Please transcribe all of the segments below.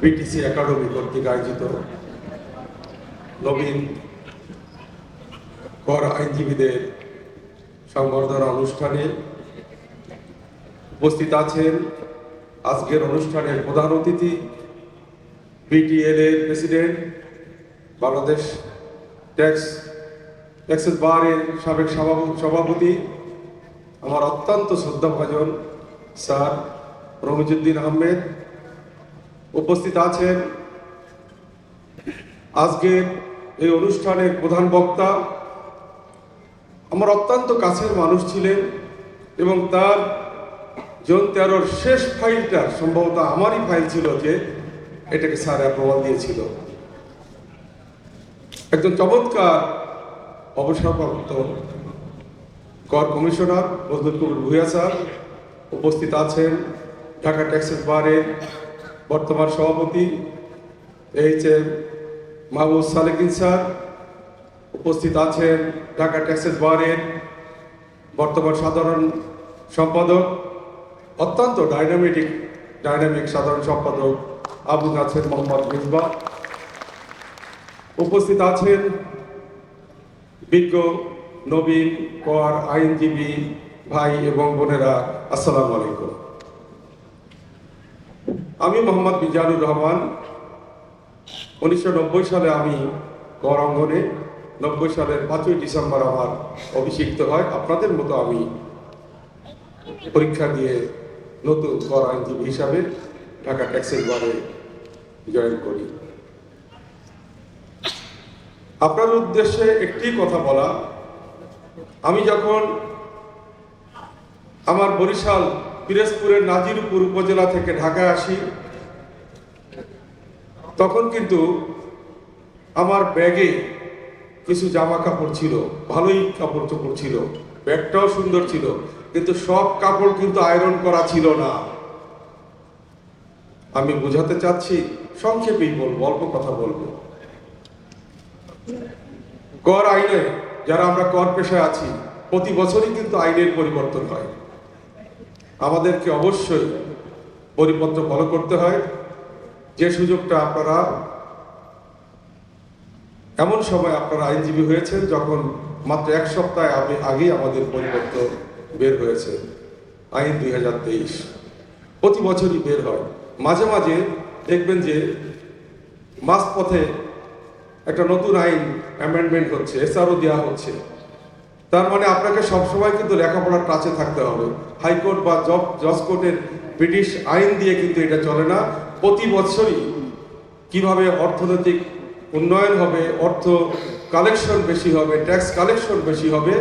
BTC academy কর্তৃক আয়োজিত নবীন কর আইনজীবীদের সংবর্ধনা অনুষ্ঠানে উপস্থিত আছেন আজকের অনুষ্ঠানের প্রধান অতিথি বিটিএল এর প্রেসিডেন্ট, বাংলাদেশ ট্যাক্স ট্যাক্সেস বারের সাবেক সভাপ- সভাপতি, আমার অত্যন্ত শ্রদ্ধাভাজন স্যার রমিজুদ্দিন আহমেদ উপস্থিত আছেন আজকের এই অনুষ্ঠানের প্রধান বক্তা আমার অত্যন্ত কাছের মানুষ ছিলেন এবং তার জন তেরোর শেষ ফাইলটা সম্ভবত আমারই ফাইল ছিল যে এটাকে স্যার অ্যাপ্রুভাল দিয়েছিল। একজন চমৎকার অবসরপ্রাপ্ত কর কমিশনার মজদুর কবির ভুইয়া স্যার উপস্থিত আছেন ঢাকা ট্যাক্সেস বারের বর্তমান সভাপতি H M Mahbub Salekin sir উপস্থিত আছেন ঢাকা ট্যাক্সেস বারের বর্তমান সাধারণ সম্পাদক, অত্যন্ত ডাইনামিক ডাইনামিক সাধারণ সম্পাদক আবু নাছের মোহাম্মদ মিসবা। উপস্থিত আছেন বিজ্ঞ নবীন কর আইনজীবী ভাই এবং বোনেরা, আসসালামু আলাইকুম। আমি মোহাম্মদ মিজানুর রহমান। উনিশশো নব্বই সালে আমি কর অঙ্গনে, নব্বই সালের পাঁচই ডিসেম্বর আমার অভিষিক্ত হয়। আপনাদের মতো আমি পরীক্ষা দিয়ে নতুন কর আইনজীবী হিসাবে ঢাকা ট্যাক্সেস বারে জয়েন করি। আপনার উদ্দেশ্যে একটি কথা বলা। আমি যখন আমার বরিশাল পিরোজপুরের নাজিরপুর উপজেলা থেকে ঢাকায় আসি। তখন কিন্তু আমার ব্যাগে কিছু জামা কাপড় ছিল, ভালোই কাপড় চোপড় ছিল, ব্যাগটাও সুন্দর ছিল, কিন্তু সব কাপড় কিন্তু আয়রন করা ছিল না। আমি বোঝাতে চাচ্ছি, সংক্ষেপেই বলব, অল্প কথা বলব। কর আইনে, যারা আমরা কর পেশায় আছি, প্রতি বছরই কিন্তু আইনের পরিবর্তন হয়। আমাদেরকে অবশ্যই পরিপত্র ফলো করতে হয়। যে সুযোগটা আপনারা এমন সময় আপনারা আইনজীবী হয়েছেন, যখন মাত্র এক সপ্তাহে আগে- আগেই আমাদের পরিবর্তন বের হয়েছে, আইন দুই হাজার তেইশ। প্রতি বছরই বের হয়। মাঝে মাঝে দেখবেন যে মাঝপথে একটা নতুন আইন অ্যামেন্ডমেন্ট হচ্ছে এসআরও দেওয়া হচ্ছে। তার মানে আপনাকে সবসময় কিন্তু লেখাপড়ার টাচে থাকতে হবে। হাইকোর্ট বা জব জজ কোর্টের ব্রিটিশ আইন দিয়ে কিন্তু এটা চলে না। প্রতি বছরই কীভাবে অর্থনৈতিক উন্নয়ন হবে, অর্থ কালেকশন বেশি হবে, ট্যাক্স কালেকশন বেশি হবে,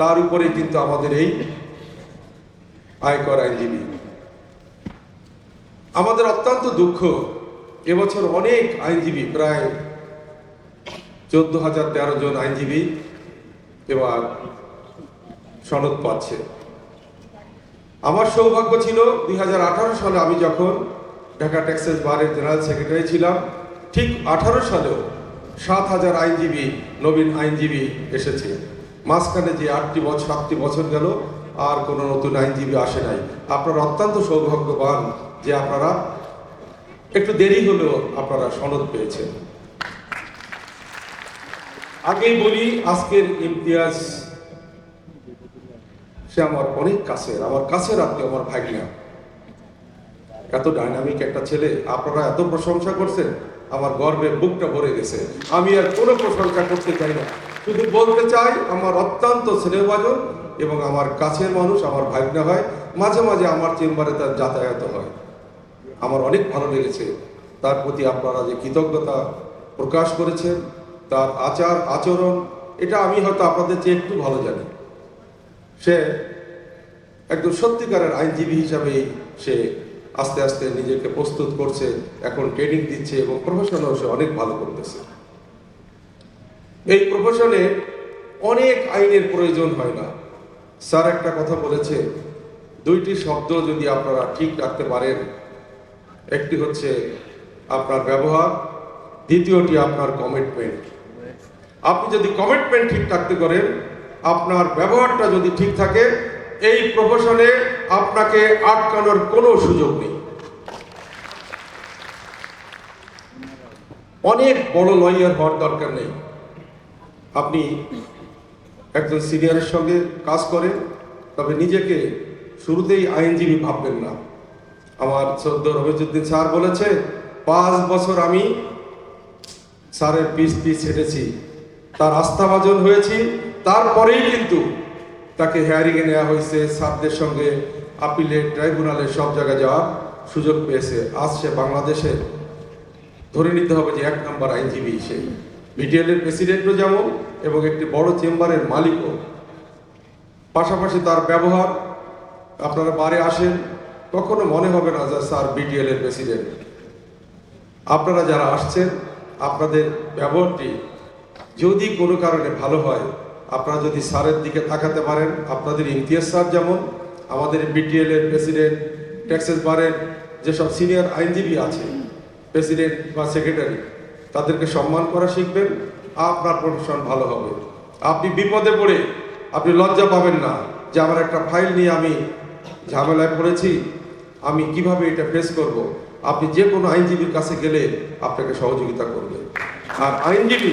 তার উপরে কিন্তু আমাদের এই আয়কর আইনজীবী। আমাদের অত্যন্ত দুঃখ, এবছর অনেক আইনজীবী, প্রায় চোদ্দ হাজার তেরো জন আইনজীবী এবার সনদ পাচ্ছে। আমার সৌভাগ্য ছিল দু হাজার আঠারো সালে আমি যখন ঢাকা ট্যাক্সেস বারের জেনারেল সেক্রেটারি ছিলাম, ঠিক আঠারো সালেও সাত হাজার আইনজীবী, নবীন আইনজীবী এসেছে। মাঝখানে যে আটটি বছর সাতটি বছর গেল, আর কোনো নতুন আইনজীবী আসে নাই। আপনারা অত্যন্ত সৌভাগ্যবান যে আপনারা একটু দেরি হলেও আপনারা সনদ পেয়েছেন। আগেই বলি, আজকের ইমতিয়াজ সে আমার অনেক কাছের, আমার কাছের আত্মীয়, আমার ভাগ্না এত ডাইনামিক একটা ছেলে, আপনারা এত প্রশংসা করছেন, আমার গর্বে বুকটা ভরে গেছে। আমি আর কোনো প্রশংসা করতে চাই না। শুধু বলতে চাই, আমার অত্যন্ত স্নেহভাজন এবং আমার কাছের মানুষ, আমার ভাগ্না হয়, মাঝে মাঝে আমার চেম্বারে তার যাতায়াত হয়। আমার অনেক ভালো লেগেছে। তার প্রতি আপনারা যে কৃতজ্ঞতা প্রকাশ করেছেন তার আচার, আচরণ, এটা আমি হয়তো আপনাদের চেয়ে একটু ভালো জানি। সে একদম সত্যিকারের আইনজীবী হিসাবেই সে আস্তে আস্তে নিজেকে প্রস্তুত করছে, এখন ট্রেনিং দিচ্ছে এবং প্রফেশনেও সে অনেক ভালো করতেছে। এই প্রফেশনে অনেক আইনের প্রয়োজন হয় না। স্যার একটা কথা বলেছে, দুইটি শব্দ যদি আপনারা ঠিক রাখতে পারেন, একটি হচ্ছে আপনার ব্যবহার, দ্বিতীয়টি আপনার কমিটমেন্ট আপনি যদি কমিটমেন্ট ঠিক থাকতে পারেন আপনার ব্যবহারটা যদি ঠিক থাকে, এই প্রফেশনে আপনাকে আটকানোর কোনো সুযোগ নেই। অনেক বড় লয়ার হওয়ার দরকার নেই। আপনি একজন সিনিয়রের সঙ্গে কাজ করেন, তবে নিজেকে শুরুতেই আইনজীবী ভাববেন না। আমার সদ্য রবিজুদ্দিন স্যার বলেছে, পাঁচ বছর আমি স্যারের পিস পিস হেঁটেছি তার আস্থাভাজন হয়েছি। তারপরেই কিন্তু তাকে হেয়ারিংয়ে নেওয়া হয়েছে। স্যারদের সঙ্গে আপিলেট ট্রাইব্যুনালে সব জায়গায় যাওয়ার সুযোগ পেয়েছে। আজ সে বাংলাদেশে ধরে নিতে হবে যে এক নম্বর আইনজীবী সে। বিটিএল এর প্রেসিডেন্টও যেমন এবং একটি বড় চেম্বারের মালিকও। পাশাপাশি তার ব্যবহার, আপনারা বারে আসেন, কখনো মনে হবে না যে স্যার বিটিএল এর প্রেসিডেন্ট। আপনারা যারা আসছেন, আপনাদের ব্যবহারটি যদি কোনো কারণে ভালো হয়, আপনারা যদি স্যারের দিকে তাকাতে পারেন, আপনাদের ইমতিয়াজ স্যার যেমন, আমাদের বিটিএল এর প্রেসিডেন্ট, ট্যাক্সেস বারের যেসব সিনিয়র আইনজীবী আছে, প্রেসিডেন্ট বা সেক্রেটারি, তাদেরকে সম্মান করা শিখবেন, আপনার প্রফেশন ভালো হবে। আপনি বিপদে পড়ে, আপনি লজ্জা পাবেন না যে আমার একটা ফাইল নিয়ে আমি ঝামেলায় পড়েছি, আমি কীভাবে এটা ফেস করব? আপনি যে কোনো আইনজীবীর কাছে গেলে আপনাকে সহযোগিতা করবে। আর আইনজীবী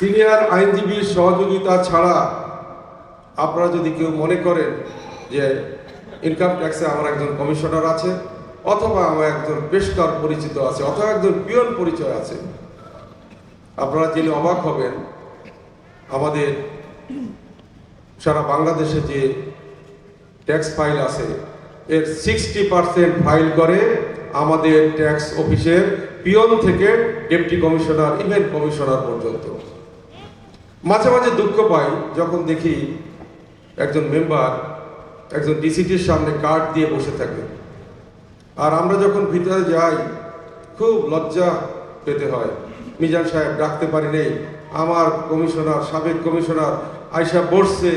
সিনিয়র আইনজীবীর সহযোগিতা ছাড়া আপনারা যদি কেউ মনে করেন যে ইনকাম ট্যাক্সে আমার একজন কমিশনার আছে, অথবা আমার একজন পেশকার পরিচিত আছে, অথবা একজন পিয়ন পরিচয় আছে, আপনারা জেনে অবাক হবেন আমাদের সারা বাংলাদেশে যে ট্যাক্স ফাইল আছে, এর সিক্সটি পার্সেন্ট ফাইল করে আমাদের ট্যাক্স অফিসের পিয়ন থেকে ডেপুটি কমিশনার ইভেন্ট কমিশনার পর্যন্ত। মাঝে মাঝে দুঃখ পাই যখন দেখি একজন মেম্বার একজন ডিসিটির সামনে কার্ড দিয়ে বসে থাকে। আর আমরা যখন ভিতরে যাই, খুব লজ্জা পেতে হয়। মিজান সাহেব ডাকতে পারি নেই, আমার কমিশনার, সাবেক কমিশনার আইসা বসছে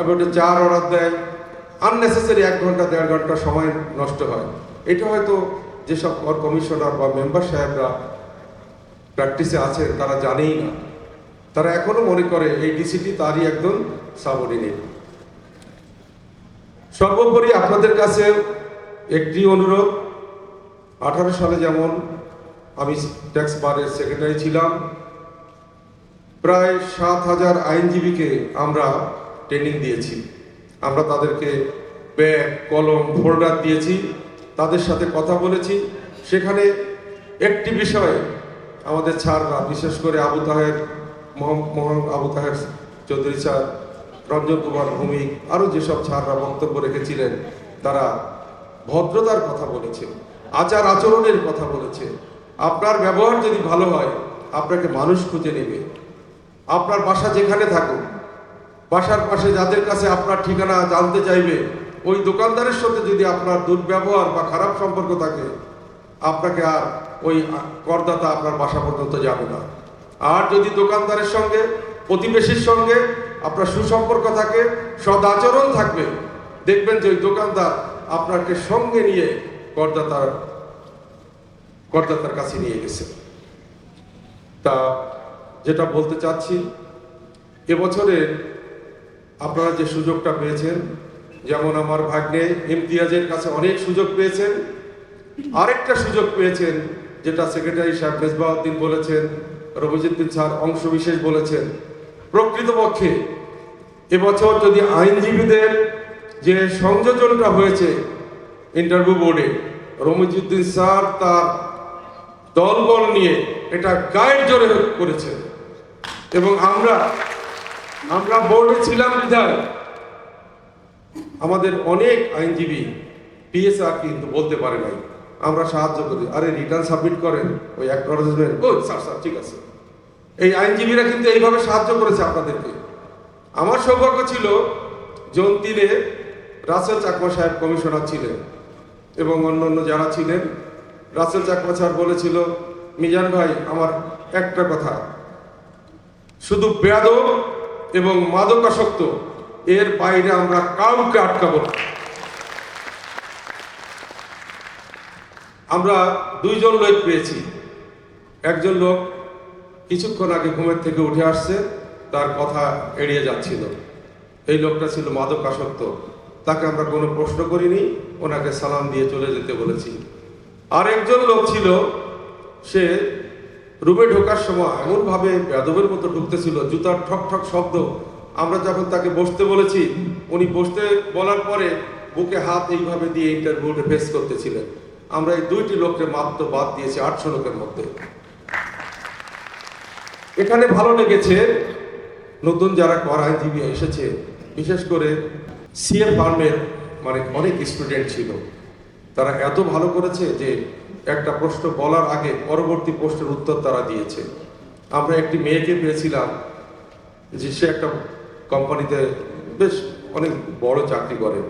একটা চার অর্ডার দেয়। আননেসেসারি এক ঘণ্টা, দেড় ঘণ্টা সময় নষ্ট হয়। এটা হয়তো যেসব কমিশনার বা মেম্বার সাহেবরা প্র্যাকটিসে আছেন তারা জানেই না। তারা এখনও মনে করে এই ডিসিটি তারই একজন সাবঅর্ডিনেট সর্বোপরি আপনাদের কাছে একটি অনুরোধ, আঠারো সালে যেমন আমি ট্যাক্স বারের সেক্রেটারি ছিলাম, প্রায় সাত হাজার আইনজীবীকে আমরা ট্রেনিং দিয়েছি। আমরা তাদেরকে ব্যাগ, কলম, ফোল্ডার দিয়েছি, তাদের সাথে কথা বলেছি। সেখানে একটি বিষয়ে আমাদের ছাড়রা, বিশেষ করে আবু তাহের মোহাম্মদ আবু তাহের চৌধুরী স্যার, রঞ্জন কুমার ভৌমিক আরও যেসব ছাড়রা বক্তব্য রেখেছিলেন, তারা ভদ্রতার কথা বলেছে আচার আচরণের কথা বলেছে আপনার ব্যবহার যদি ভালো হয়, আপনাকে মানুষ খুঁজে নেবে। আপনার বাসা যেখানে থাকুক, বাসার পাশে যাদের কাছে আপনার ঠিকানা জানতে চাইবে, ওই দোকানদারের সাথে যদি আপনার দুর্ব্যবহার বা খারাপ সম্পর্ক থাকে, আপনাকে আর ওই করদাতা আপনার বাসা পর্যন্ত যাবে না। আর যদি দোকানদারের সঙ্গে, প্রতিবেশীর সঙ্গে আপনার সুসম্পর্ক থাকে সদাচরণ থাকবে, দেখবেন যে ওই দোকানদার আপনাকে সঙ্গে নিয়ে করদাতার করদাতার কাছে নিয়ে গেছে। তা যেটা বলতে চাচ্ছি, এবছরে আপনারা যে সুযোগটা পেয়েছেন, যেমন আমার ভাগ্নে ইমতিয়াজের কাছে অনেক সুযোগ পেয়েছেন। আরেকটা সুযোগ পেয়েছেন, যেটা সেক্রেটারি সাহেব মেজবাউদ্দিন বলেছেন রবিজুদ্দিন স্যার অংশবিশেষ বলেছেন, প্রকৃতপক্ষে এবছর যদি আইনজীবীদের যে সংযোজনটা হয়েছে ইন্টারভিউ বোর্ডে রমিজুদ্দিন স্যার তার দলবল নিয়ে এটা গায়ের জোরে করেছে এবং আমরা আমরা বোর্ডে ছিলাম বিধায় আমাদের অনেক আইনজীবী পিএসআর কিন্তু বলতে পারে নাই। আমরা সাহায্য করি। আরে রিটার্ন সাবমিট করেন, ওই অ্যাকনোলেজমেন্ট ও স্যার স্যার ঠিক আছে। এই আইনজীবীরা কিন্তু এইভাবে সাহায্য করেছে আপনাদেরকে। আমার সৌভাগ্য ছিল, জোন তিনে রাসেল চাকমা সাহেব কমিশনার ছিলেন এবং অন্য অন্য যারা ছিলেন, রাসেল চাকমা স্যার বলেছিল, মিজান ভাই, আমার একটা কথা। শুধু বেয়াদব এবং মাদকাসক্ত, এর বাইরে আমরা কাউকে আটকাবো না। আমরা দুইজন লোক পেয়েছি। একজন লোক কিছুক্ষণ আগে ঘুমের থেকে উঠে আসছে, তার কথা এড়িয়ে যাচ্ছিল। এই লোকটা ছিল মাদকাসক্ত। তাকে আমরা কোনো প্রশ্ন করিনি, ওনাকে সালাম দিয়ে চলে যেতে বলেছি। আর একজন লোক ছিল, সে রুমে ঢোকার সময় এমনভাবে বেদবের মতো ঢুকতেছিল, জুতার ঠক ঠক শব্দ। আমরা যখন তাকে বসতে বলেছি, উনি বসতে বলার পরে বুকে হাত এইভাবে দিয়ে ইন্টারভিউটা ফেস করতেছিলেন। আমরা এই দুইটি লোককে মাত্র বাদ দিয়েছি আটশো লোকের মধ্যে। এখানে ভালো লেগেছে নতুন যারা কর আইনজীবী এসেছে, বিশেষ করে সিএ ফার্মের মানে অনেক স্টুডেন্ট ছিল। তারা এত ভালো করেছে যে একটা প্রশ্ন বলার আগে পরবর্তী প্রশ্নের উত্তর তারা দিয়েছে। আমরা একটি মেয়েকে পেয়েছিলাম যে সে একটা কোম্পানিতে বেশ অনেক বড় চাকরি করে।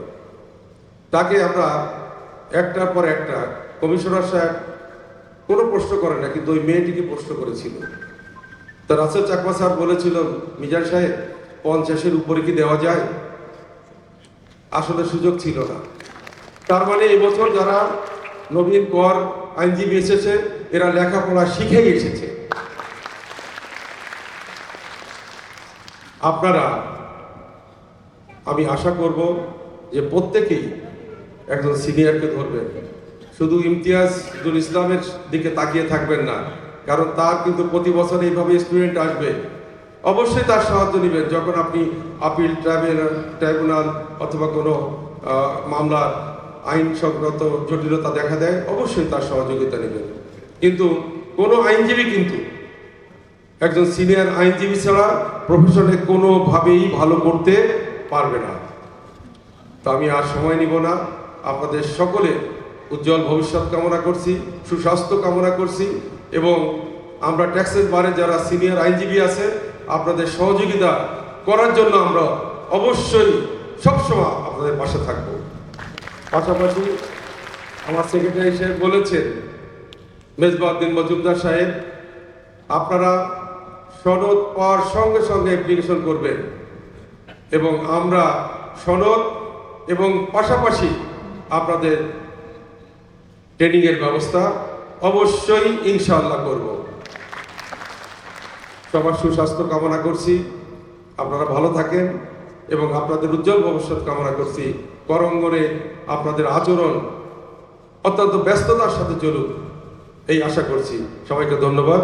তাকে আমরা একটার পর একটা কমিশনার সাহেব কোনো প্রশ্ন করে না, কিন্তু ওই মেয়েটিকে প্রশ্ন করেছিল। তা রাসেল চাকমা স্যার বলেছিল, মিজান সাহেব, পঞ্চাশের উপরে কি দেওয়া যায়? আসলে সুযোগ ছিল না। তার মানে এবছর যারা নবীন কর আইনজীবী এসেছে, এরা লেখাপড়া শিখেই এসেছে। আপনারা, আমি আশা করব যে প্রত্যেকেই একজন সিনিয়রকে ধরবেন শুধু ইমতিয়াজুল ইসলামের দিকে তাকিয়ে থাকবেন না, কারণ তার কিন্তু প্রতি বছর এইভাবে স্টুডেন্ট আসবে। অবশ্যই তার সাহায্য নেবেন। যখন আপনি আপিল ট্রাইব্যুনাল ট্রাইব্যুনাল অথবা কোনো মামলার আইন সংক্রান্ত জটিলতা দেখা দেয়, অবশ্যই তার সহযোগিতা নেবেন। কিন্তু কোনো আইনজীবী কিন্তু, একজন সিনিয়র আইনজীবী ছাড়া প্রফেশনে কোনোভাবেই ভালো করতে পারবে না। তো আমি আর সময় নিব না। আপনাদের সকলে উজ্জ্বল ভবিষ্যৎ কামনা করছি, সুস্বাস্থ্য কামনা করছি এবং আমরা ট্যাক্সের বারে যারা সিনিয়র আইনজীবী আছে আপনাদের সহযোগিতা করার জন্য আমরা অবশ্যই সবসময় আপনাদের পাশে থাকব। পাশাপাশি আমার সেক্রেটারি সাহেব বলেছেন মেজবাউদ্দিন মজুমদার সাহেব, আপনারা সনদ পাওয়ার সঙ্গে সঙ্গে অ্যাপ্লিকেশন করবেন এবং আমরা সনদ এবং পাশাপাশি আপনাদের ট্রেনিংয়ের ব্যবস্থা অবশ্যই ইনশাআল্লাহ করব। সবার সুস্বাস্থ্য কামনা করছি, আপনারা ভালো থাকেন এবং আপনাদের উজ্জ্বল ভবিষ্যৎ কামনা করছি। করঙ্গনে আপনাদের আচরণ অত্যন্ত ব্যস্ততার সাথে চলুক, এই আশা করছি। সবাইকে ধন্যবাদ।